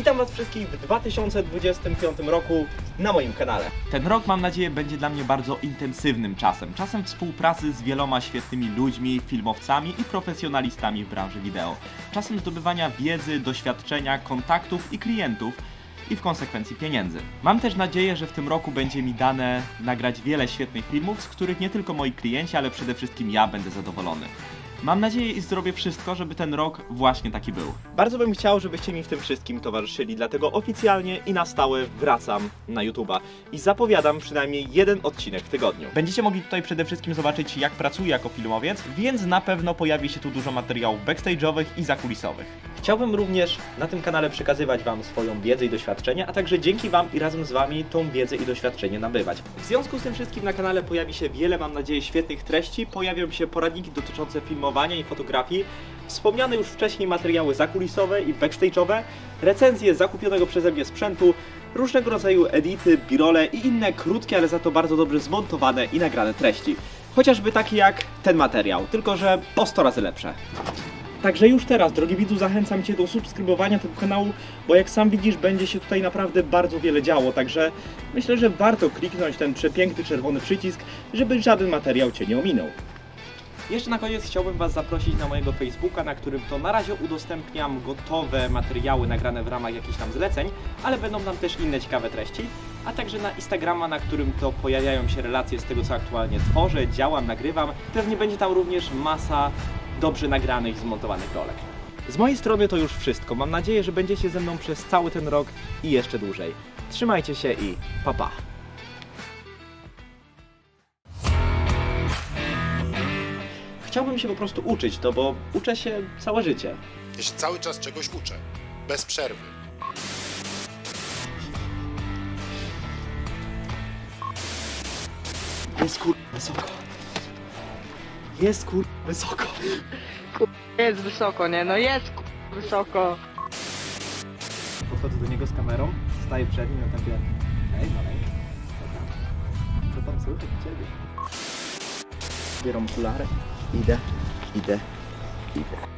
Witam Was wszystkich w 2025 roku na moim kanale. Ten rok, mam nadzieję, będzie dla mnie bardzo intensywnym czasem. Czasem współpracy z wieloma świetnymi ludźmi, filmowcami i profesjonalistami w branży wideo. Czasem zdobywania wiedzy, doświadczenia, kontaktów i klientów i w konsekwencji pieniędzy. Mam też nadzieję, że w tym roku będzie mi dane nagrać wiele świetnych filmów, z których nie tylko moi klienci, ale przede wszystkim ja będę zadowolony. Mam nadzieję i zrobię wszystko, żeby ten rok właśnie taki był. Bardzo bym chciał, żebyście mi w tym wszystkim towarzyszyli, dlatego oficjalnie i na stałe wracam na YouTube'a i zapowiadam przynajmniej jeden odcinek w tygodniu. Będziecie mogli tutaj przede wszystkim zobaczyć, jak pracuję jako filmowiec, więc na pewno pojawi się tu dużo materiałów backstage'owych i zakulisowych. Chciałbym również na tym kanale przekazywać Wam swoją wiedzę i doświadczenie, a także dzięki Wam i razem z Wami tą wiedzę i doświadczenie nabywać. W związku z tym wszystkim na kanale pojawi się wiele, mam nadzieję, świetnych treści. Pojawią się poradniki dotyczące filmowania i fotografii, wspomniane już wcześniej materiały zakulisowe i backstage'owe, recenzje zakupionego przeze mnie sprzętu, różnego rodzaju edity, birole i inne krótkie, ale za to bardzo dobrze zmontowane i nagrane treści. Chociażby takie jak ten materiał, tylko że o 100 razy lepsze. Także już teraz, drogi widzu, zachęcam Cię do subskrybowania tego kanału, bo jak sam widzisz, będzie się tutaj naprawdę bardzo wiele działo, także myślę, że warto kliknąć ten przepiękny czerwony przycisk, żeby żaden materiał Cię nie ominął. Jeszcze na koniec chciałbym Was zaprosić na mojego Facebooka, na którym to na razie udostępniam gotowe materiały nagrane w ramach jakichś tam zleceń, ale będą tam też inne ciekawe treści, a także na Instagrama, na którym to pojawiają się relacje z tego, co aktualnie tworzę, działam, nagrywam. Pewnie będzie tam również masa dobrze nagranych i zmontowanych rolek. Z mojej strony to już wszystko. Mam nadzieję, że będziecie ze mną przez cały ten rok i jeszcze dłużej. Trzymajcie się i pa pa! Chciałbym się po prostu uczyć, to bo uczę się całe życie. Ja się cały czas czegoś uczę. Bez przerwy. Jest kur... wysoko. Jest kur... wysoko. Jest wysoko, nie? No jest ku- wysoko. Podchodzę do niego z kamerą, staję przed nim i on takie... Ej, maleńka, co tam? Co tam słychać ciebie? Bieram okulary, idę, idę, idę.